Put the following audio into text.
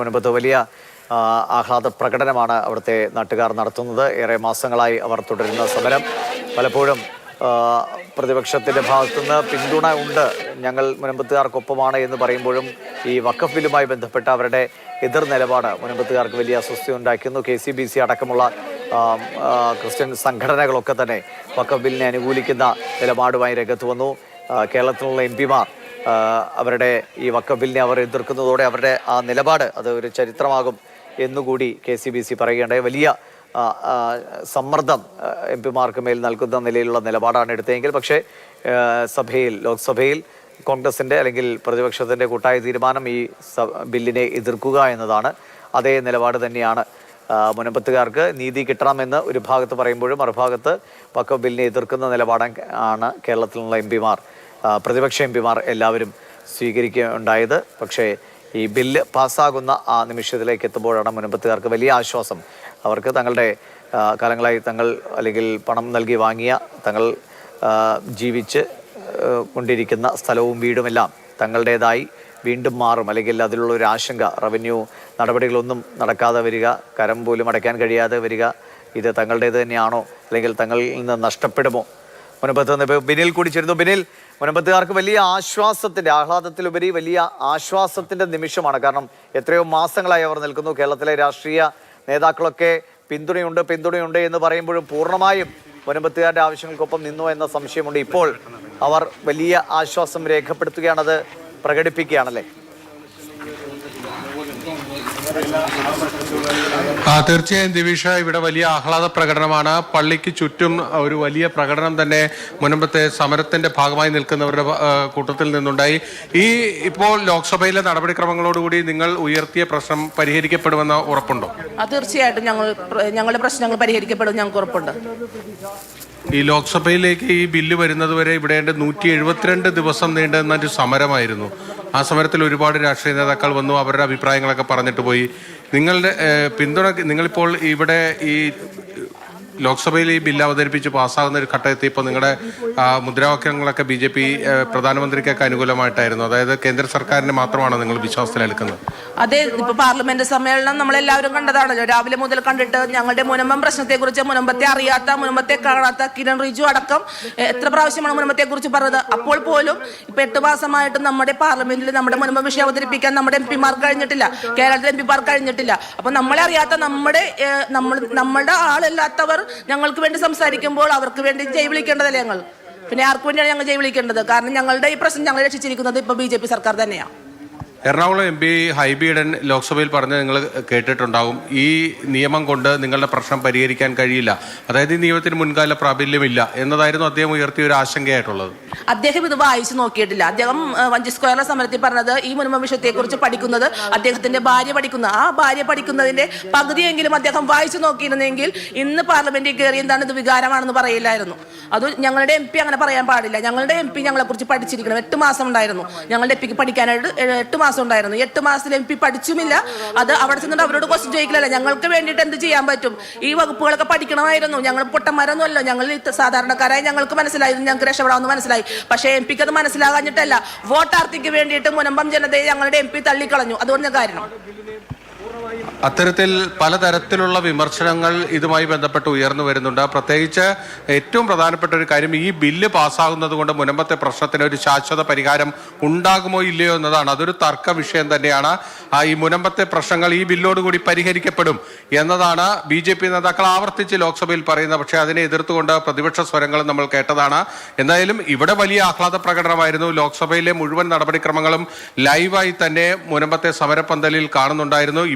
മുൻപത്ത് വലിയ ആഹ്ലാദ പ്രകടനമാണ് അവിടുത്തെ നാട്ടുകാർ നടത്തുന്നത്. ഏറെ മാസങ്ങളായി അവർ തുടരുന്ന സമരം. പലപ്പോഴും പ്രതിപക്ഷത്തിന്റെ ഭാഗത്തുനിന്ന് പിന്തുണ ഉണ്ട്. ഞങ്ങൾ മുനമ്പത്തുകാർക്കൊപ്പമാണ് എന്ന് പറയുമ്പോഴും ഈ വക്കഫ് ബില്ലുമായി ബന്ധപ്പെട്ട അവരുടെ എതിർ നിലപാട് മുനമ്പത്തുകാർക്ക് വലിയ അസ്വസ്ഥ ഉണ്ടാക്കുന്നു. കെ സി ബി സി അടക്കമുള്ള ക്രിസ്ത്യൻ സംഘടനകളൊക്കെ തന്നെ വക്കഫ് ബില്ലിനെ അനുകൂലിക്കുന്ന നിലപാടുമായി രംഗത്ത് വന്നു. കേരളത്തിലുള്ള എം പിമാർ അവരുടെ ഈ വക്കബിലിനെ അവർ എതിർക്കുന്നതോടെ അവരുടെ ആ നിലപാട് അത് ഒരു ചരിത്രമാകും എന്നുകൂടി കെ സി ബി സി പറയുകയുണ്ടായി. വലിയ സമ്മർദ്ദം എം പിമാർക്ക് മേൽ നൽകുന്ന നിലയിലുള്ള നിലപാടാണ് എടുത്തതെങ്കിൽ പക്ഷേ സഭയിൽ ലോക്സഭയിൽ കോൺഗ്രസിന്റെ അല്ലെങ്കിൽ പ്രതിപക്ഷത്തിന്റെ കൂട്ടായ തീരുമാനം ഈ ബില്ലിനെ എതിർക്കുക എന്നതാണ്. അതേ നിലപാട് തന്നെയാണ് മുനമ്പത്തുകാർക്ക്. നീതി കിട്ടണമെന്ന് ഒരു ഭാഗത്ത് പറയുമ്പോഴും മറുഭാഗത്ത് വക്കഫ് ബില്ലിനെ എതിർക്കുന്ന നിലപാടാണ് കേരളത്തിലുള്ള എം പിമാർ. പ്രതിപക്ഷ എം പിമാർ എല്ലാവരും സ്വീകരിക്കുകയുണ്ടായത്. പക്ഷേ ഈ ബില്ല് പാസ്സാകുന്ന ആ നിമിഷത്തിലേക്ക് എത്തുമ്പോഴാണ് മുൻപത്തുകാർക്ക് വലിയ ആശ്വാസം. അവർക്ക് തങ്ങളുടെ കാലങ്ങളായി തങ്ങൾ അല്ലെങ്കിൽ പണം നൽകി വാങ്ങിയ തങ്ങൾ ജീവിച്ച് കൊണ്ടിരിക്കുന്ന സ്ഥലവും വീടുമെല്ലാം തങ്ങളുടേതായി വീണ്ടും മാറും. അല്ലെങ്കിൽ അതിലുള്ള ഒരു ആശങ്ക റവന്യൂ നടപടികളൊന്നും നടക്കാതെ വരിക കരം പോലും അടയ്ക്കാൻ കഴിയാതെ വരിക ഇത് തങ്ങളുടേത് തന്നെയാണോ? അല്ലെങ്കിൽ തങ്ങളിൽ നിന്ന് നഷ്ടപ്പെടുമോ? നിന്ന് ബിനിൽ കൂടി ചേരുന്നു. ബിനിൽ മുനമ്പത്തുകാർക്ക് വലിയ ആശ്വാസത്തിന്റെ ആഹ്ലാദത്തിലുപരി വലിയ ആശ്വാസത്തിന്റെ നിമിഷമാണ്. കാരണം എത്രയോ മാസങ്ങളായി അവർ നിൽക്കുന്നു. കേരളത്തിലെ രാഷ്ട്രീയ നേതാക്കളൊക്കെ പിന്തുണയുണ്ട് പിന്തുണയുണ്ട് എന്ന് പറയുമ്പോഴും പൂർണമായും മുനമ്പത്തുകാരുടെ ആവശ്യങ്ങൾക്കൊപ്പം നിന്നു എന്ന സംശയമുണ്ട്. ഇപ്പോൾ അവർ വലിയ ആശ്വാസം രേഖപ്പെടുത്തുകയാണത് പ്രകടിപ്പിക്കുകയാണല്ലേ? ആ തീർച്ചയായും ദിവിഷ ഇവിടെ വലിയ ആഹ്ലാദ പ്രകടനമാണ്. പള്ളിക്ക് ചുറ്റും ഒരു വലിയ പ്രകടനം തന്നെ മുൻപത്തെ സമരത്തിന്റെ ഭാഗമായി നിൽക്കുന്നവരുടെ കൂട്ടത്തിൽ നിന്നുണ്ടായി. ഈ ഇപ്പോൾ ലോക്സഭയിലെ നടപടിക്രമങ്ങളോടുകൂടി നിങ്ങൾ ഉയർത്തിയ പ്രശ്നം പരിഹരിക്കപ്പെടുമെന്ന് ഉറപ്പുണ്ടോ? അത് തീർച്ചയായിട്ടും ഞങ്ങൾ ഞങ്ങളുടെ പ്രശ്നങ്ങൾ പരിഹരിക്കപ്പെടും ഞങ്ങൾക്ക് ഉറപ്പുണ്ട്. ഈ ലോക്സഭയിലേക്ക് ഈ ബില്ല് വരുന്നതുവരെ ഇവിടെ നൂറ്റി എഴുപത്തിരണ്ട് ദിവസം നീണ്ടുന്ന ഒരു സമരമായിരുന്നു. ആ സമരത്തിൽ ഒരുപാട് രാഷ്ട്രീയ നേതാക്കൾ വന്നു അവരുടെ അഭിപ്രായങ്ങളൊക്കെ പറഞ്ഞിട്ട് പോയി. നിങ്ങളുടെ പിന്തുണ നിങ്ങളിപ്പോൾ ഇവിടെ ഈ ലോക്സഭയിൽ ഈ ബില്ല് അവതരിപ്പിച്ച് പാസ്സാകുന്ന ഒരു ഘട്ടത്തിൽ ഇപ്പോൾ നിങ്ങളുടെ മുദ്രാവാക്യങ്ങളൊക്കെ ബി ജെ പി പ്രധാനമന്ത്രിക്കൊക്കെ അനുകൂലമായിട്ടായിരുന്നു. അതായത് കേന്ദ്ര സർക്കാരിനെ മാത്രമാണ് നിങ്ങൾ വിശ്വാസത്തിലെടുക്കുന്നത്? അതെ ഇപ്പൊ പാർലമെന്റ് സമ്മേളനം നമ്മളെല്ലാവരും കണ്ടതാണല്ലോ. രാവിലെ മുതൽ കണ്ടിട്ട് ഞങ്ങളുടെ മുനമ്പം പ്രശ്നത്തെ കുറിച്ച് മുനമ്പത്തെ അറിയാത്ത മുനമ്പത്തെ കാണാത്ത കിരൺ റിജു അടക്കം എത്ര പ്രാവശ്യമാണ് മുനമ്പത്തെ കുറിച്ച് പറഞ്ഞത്? അപ്പോൾ പോലും ഇപ്പൊ എട്ട് മാസമായിട്ട് നമ്മുടെ പാർലമെന്റിൽ നമ്മുടെ മുനമ്പം വിഷയം അവതരിപ്പിക്കാൻ നമ്മുടെ എം പിമാർ കഴിഞ്ഞിട്ടില്ല. കേരളത്തിലെ എം പിമാർ കഴിഞ്ഞിട്ടില്ല. അപ്പൊ നമ്മളെ അറിയാത്ത നമ്മുടെ നമ്മൾ നമ്മളുടെ ആളല്ലാത്തവർ ഞങ്ങൾക്ക് വേണ്ടി സംസാരിക്കുമ്പോൾ അവർക്ക് വേണ്ടി ജയ് വിളിക്കേണ്ടതല്ലേ ഞങ്ങൾ? പിന്നെ ആർക്കു വേണ്ടിയാണ് ഞങ്ങൾ ജയ് വിളിക്കേണ്ടത്? കാരണം ഞങ്ങളുടെ ഈ പ്രശ്നം ഞങ്ങൾ രക്ഷിച്ചിരിക്കുന്നത് ഇപ്പൊ ബി സർക്കാർ തന്നെയാണ് എറണാകുളം എം പി ഹൈബിയുടെ ലോക്സഭയിൽ പറഞ്ഞ് നിങ്ങൾ കേട്ടിട്ടുണ്ടാവും. ഈ നിയമം കൊണ്ട് നിങ്ങളുടെ പ്രശ്നം പരിഹരിക്കാൻ കഴിയില്ല. അതായത് ഈ നിയമത്തിന് മുൻകാല പ്രാബല്യമില്ല എന്നതായിരുന്നു അദ്ദേഹം ഉയർത്തിയ ഒരു ആശങ്കയായിട്ടുള്ളത്. അദ്ദേഹം ഇത് വായിച്ചു നോക്കിയിട്ടില്ല. അദ്ദേഹം വഞ്ചി സ്ക്വയറിലെ സമരത്തിൽ പറഞ്ഞത് ഈ മുൻപ് വിഷയത്തെ കുറിച്ച് പഠിക്കുന്നത് അദ്ദേഹത്തിന്റെ ഭാര്യ പഠിക്കുന്ന. ആ ഭാര്യ പഠിക്കുന്നതിന്റെ പകുതിയെങ്കിലും അദ്ദേഹം വായിച്ചു നോക്കിയിരുന്നെങ്കിൽ ഇന്ന് പാർലമെന്റിൽ കയറി എന്താണ് ഇത് വികാരമാണെന്ന് പറയില്ലായിരുന്നു. അത് ഞങ്ങളുടെ എം പി അങ്ങനെ പറയാൻ പാടില്ല. ഞങ്ങളുടെ എം പി ഞങ്ങളെ കുറിച്ച് പഠിച്ചിരിക്കണം. എട്ട് മാസം ഉണ്ടായിരുന്നു. ഞങ്ങളുടെ എം പിക്ക് പഠിക്കാനായിട്ട് എട്ട് മാസം ഉണ്ടായിരുന്നു. എട്ട് മാസത്തിൽ എം പി പഠിച്ചുമില്ല. അത് അവിടെ ചെന്നിട്ട് അവരോട് ക്വസ്റ്റ്യൻ ചോദിക്കില്ലല്ലോ ഞങ്ങൾക്ക് വേണ്ടിയിട്ട് എന്ത് ചെയ്യാൻ പറ്റും? ഈ വകുപ്പുകളൊക്കെ പഠിക്കണമായിരുന്നു. ഞങ്ങൾ പൊട്ടന്മാരൊന്നുമല്ലോ. ഞങ്ങൾ സാധാരണക്കാരായി ഞങ്ങൾക്ക് മനസ്സിലായി ഞങ്ങൾക്ക് രക്ഷപ്പെടാമെന്ന് മനസ്സിലായി. പക്ഷേ എം പിക്ക് അത് മനസ്സിലാകാഞ്ഞിട്ടല്ല. വോട്ടാർത്തിക്ക് വേണ്ടിയിട്ട് മുനമ്പം ജനതയെ ഞങ്ങളുടെ എം പി തള്ളിക്കളഞ്ഞു. അതുകൊണ്ട് കാരണം. അത്തരത്തിൽ പലതരത്തിലുള്ള വിമർശനങ്ങൾ ഇതുമായി ബന്ധപ്പെട്ട് ഉയർന്നു വരുന്നുണ്ട്. പ്രത്യേകിച്ച് ഏറ്റവും പ്രധാനപ്പെട്ട ഒരു കാര്യം ഈ ബില്ല് പാസ്സാകുന്നത് കൊണ്ട് മുനമ്പത്തെ പ്രശ്നത്തിന് ഒരു ശാശ്വത പരിഹാരം ഉണ്ടാകുമോ ഇല്ലയോ എന്നതാണ്. അതൊരു തർക്ക വിഷയം തന്നെയാണ്. ഈ മുനമ്പത്തെ പ്രശ്നങ്ങൾ ഈ ബില്ലോടുകൂടി പരിഹരിക്കപ്പെടും എന്നതാണ് ബി ജെ പി നേതാക്കൾ ആവർത്തിച്ച് ലോക്സഭയിൽ പറയുന്നത്. പക്ഷേ അതിനെ എതിർത്തുകൊണ്ട് പ്രതിപക്ഷ സ്വരങ്ങൾ നമ്മൾ കേട്ടതാണ്. എന്തായാലും ഇവിടെ വലിയ ആഹ്ലാദ പ്രകടനമായിരുന്നു. ലോക്സഭയിലെ മുഴുവൻ നടപടിക്രമങ്ങളും ലൈവായി തന്നെ മുനമ്പത്തെ സമരപ്പന്തലിൽ കാണുന്നുണ്ടായിരുന്നു.